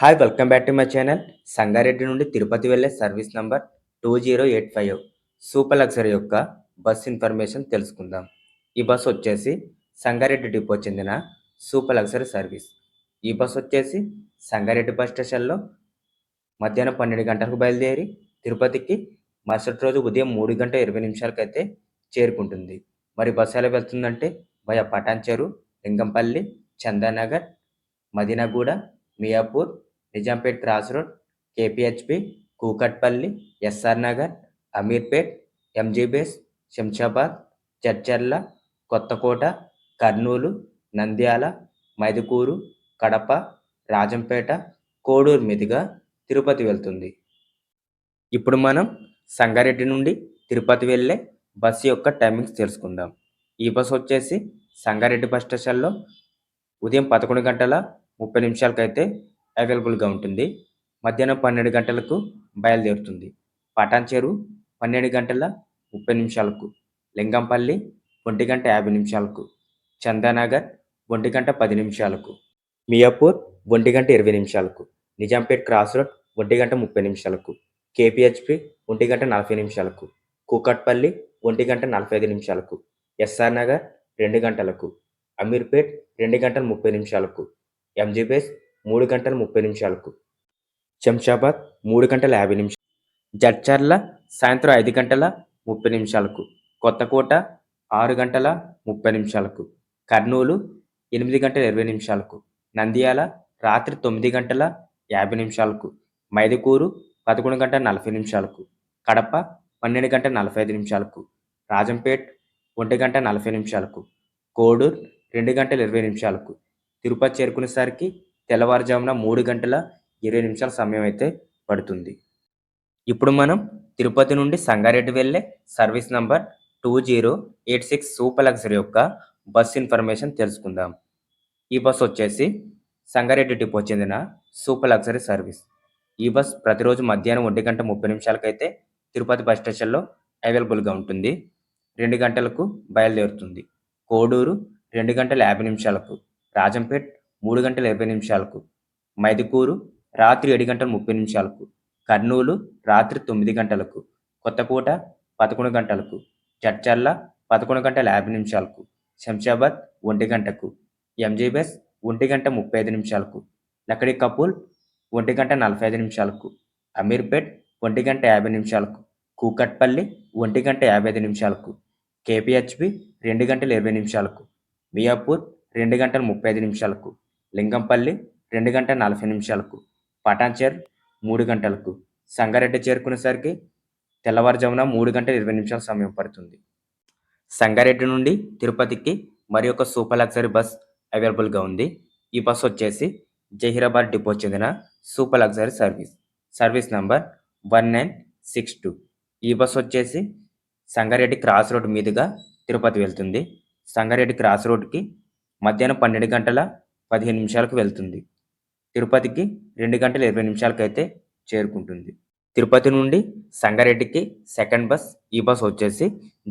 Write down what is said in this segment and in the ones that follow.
Hi welcome back to my channel Sangareddy నుండి తిరుపతి వెళ్ళే service number two zero eight five super luxury యొక్క bus information తెలుసుకుందాం. ఈ bus వచ్చేసి సంగారెడ్డి డిపో చెందిన సూపర్ లగ్జరీ సర్వీస్ ఈ బస్ వచ్చేసి సంగారెడ్డి బస్ స్టేషన్లో మధ్యాహ్నం పన్నెండు గంటలకు బయలుదేరి తిరుపతికి మరుసటి రోజు ఉదయం మూడు గంటల ఇరవై నిమిషాలకైతే చేరుకుంటుంది. మరి బస్సు ఎలా వెళ్తుందంటే Patan Patancheru Lingampally Chandanagar Madinaguda Miyapur Nizampet cross road KPHB Kukatpally SR Nagar Ameerpet MG BS Shamshabad Charcharla Kothakota Kurnool Nandyal Mydukur Kadapa Rajampet Koduru మీదుగా తిరుపతి వెళ్తుంది. ఇప్పుడు మనం సంగారెడ్డి నుండి తిరుపతి వెళ్ళే బస్సు యొక్క టైమింగ్స్ తెలుసుకుందాం. ఈ బస్సు వచ్చేసి సంగారెడ్డి బస్ స్టేషన్లో ఉదయం పదకొండు గంటల ముప్పై నిమిషాలకైతే అవైలబుల్గా ఉంటుంది. మధ్యాహ్నం పన్నెండు గంటలకు బయలుదేరుతుంది. పటాన్చెరు పన్నెండు గంటల ముప్పై నిమిషాలకు. లింగంపల్లి ఒంటి గంట యాభై నిమిషాలకు. చందానగర్ ఒంటి గంట పది నిమిషాలకు. మియాపూర్ ఒంటి గంట ఇరవై నిమిషాలకు. నిజాంపేట్ క్రాస్ రోడ్ ఒంటి గంట ముప్పై నిమిషాలకు. కేపీహెచ్పి ఒంటి గంట నలభై నిమిషాలకు. కూకట్పల్లి ఒంటి గంట నలభై ఐదు నిమిషాలకు. ఎస్ఆర్ నగర్ రెండు గంటలకు. అమీర్పేట్ రెండు గంటల ముప్పై నిమిషాలకు. ఎంజీబేస్ మూడు గంటల ముప్పై నిమిషాలకు. శంషాబాద్ మూడు గంటల యాభై నిమిషాలు జడ్చర్ల సాయంత్రం ఐదు గంటల ముప్పై నిమిషాలకు. కొత్తకోట ఆరు గంటల ముప్పై నిమిషాలకు. కర్నూలు ఎనిమిది గంటల ఇరవై నిమిషాలకు. నంద్యాల రాత్రి తొమ్మిది గంటల యాభై నిమిషాలకు. మైదుకూరు పదకొండు గంటల నలభై నిమిషాలకు. కడప పన్నెండు గంటల నలభై ఐదు నిమిషాలకు. రాజంపేట్ ఒంటి గంట నలభై నిమిషాలకు. కోడూరు రెండు గంటల ఇరవై నిమిషాలకు. తిరుపతి చేరుకునేసరికి తెల్లవారుజామున మూడు గంటల ఇరవై నిమిషాల సమయం అయితే పడుతుంది. ఇప్పుడు మనం తిరుపతి నుండి సంగారెడ్డి వెళ్ళే service number two zero eight six super luxury యొక్క బస్ ఇన్ఫర్మేషన్ తెలుసుకుందాం. ఈ బస్ వచ్చేసి సంగారెడ్డి డిపో చెందిన సూపర్ లగ్జరీ సర్వీస్. ఈ బస్ ప్రతిరోజు మధ్యాహ్నం ఒంటి గంట ముప్పై నిమిషాలకైతే తిరుపతి బస్ స్టేషన్లో అవైలబుల్గా ఉంటుంది. రెండు గంటలకు బయలుదేరుతుంది. కోడూరు రెండు గంటల యాభై నిమిషాలకు రాజంపేట్ మూడు గంటల ఇరవై నిమిషాలకు. మైదుకూరు రాత్రి ఏడు గంటల ముప్పై నిమిషాలకు. కర్నూలు రాత్రి తొమ్మిది గంటలకు. కొత్తకోట పదకొండు గంటలకు. చర్చర్ల పదకొండు గంటల యాభై నిమిషాలకు. శంషాబాద్ ఒంటి గంటకు. ఎంజీ బస్ ఒంటి గంట ముప్పై ఐదు నిమిషాలకు. లక్కడి కపూల్ ఒంటి గంట నలభై ఐదు నిమిషాలకు. అమీర్పేట్ ఒంటి గంట యాభై నిమిషాలకు. కూకట్పల్లి ఒంటి గంట యాభై ఐదు నిమిషాలకు. కేపీహెచ్పి రెండు గంటల ఇరవై నిమిషాలకు. మియాపూర్ రెండు గంటల ముప్పై ఐదు నిమిషాలకు. లింగంపల్లి రెండు గంటల నలభై నిమిషాలకు పటాన్చేర్ మూడు గంటలకు సంగారెడ్డి చేరుకునేసరికి తెల్లవారుజామున మూడు గంటల ఇరవై నిమిషాల సమయం పడుతుంది. సంగారెడ్డి నుండి తిరుపతికి మరి ఒక సూపర్ లగ్జరీ బస్ అవైలబుల్గా ఉంది. ఈ బస్ వచ్చేసి జహీరాబాద్ డిపో చెందిన super luxury service. Service number one nine six two. ఈ బస్ వచ్చేసి సంగారెడ్డి క్రాస్ రోడ్ మీదుగా తిరుపతి వెళ్తుంది. సంగారెడ్డి క్రాస్ రోడ్కి మధ్యాహ్నం పన్నెండు గంటల పదిహేను నిమిషాలకు వెళ్తుంది. తిరుపతికి రెండు గంటల ఇరవై నిమిషాలకైతే చేరుకుంటుంది. తిరుపతి నుండి సంగారెడ్డికి సెకండ్ బస్ ఈ బస్ వచ్చేసి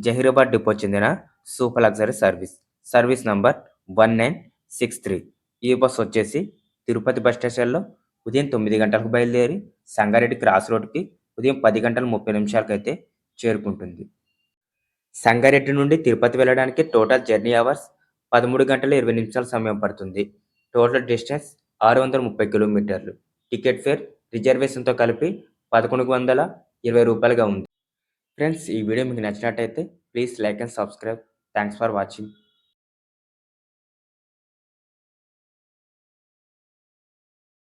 జహీరాబాద్ డిపో చెందిన super luxury service. Service number one nine six three. ఈ బస్ వచ్చేసి తిరుపతి బస్ స్టేషన్లో ఉదయం తొమ్మిది గంటలకు బయలుదేరి సంగారెడ్డి క్రాస్ రోడ్కి ఉదయం పది గంటల ముప్పై నిమిషాలకైతే చేరుకుంటుంది. సంగారెడ్డి నుండి తిరుపతి వెళ్ళడానికి టోటల్ జర్నీ అవర్స్ పదమూడు గంటల ఇరవై నిమిషాల సమయం పడుతుంది. టోటల్ డిస్టెన్స్ ఆరు వందల ముప్పై కిలోమీటర్లు. టికెట్ ఫేర్ రిజర్వేషన్తో కలిపి పదకొండు వందల ఇరవై రూపాయలుగా ఉంది. ఫ్రెండ్స్ ఈ వీడియో మీకు నచ్చినట్టయితే please like and subscribe. Thanks for watching.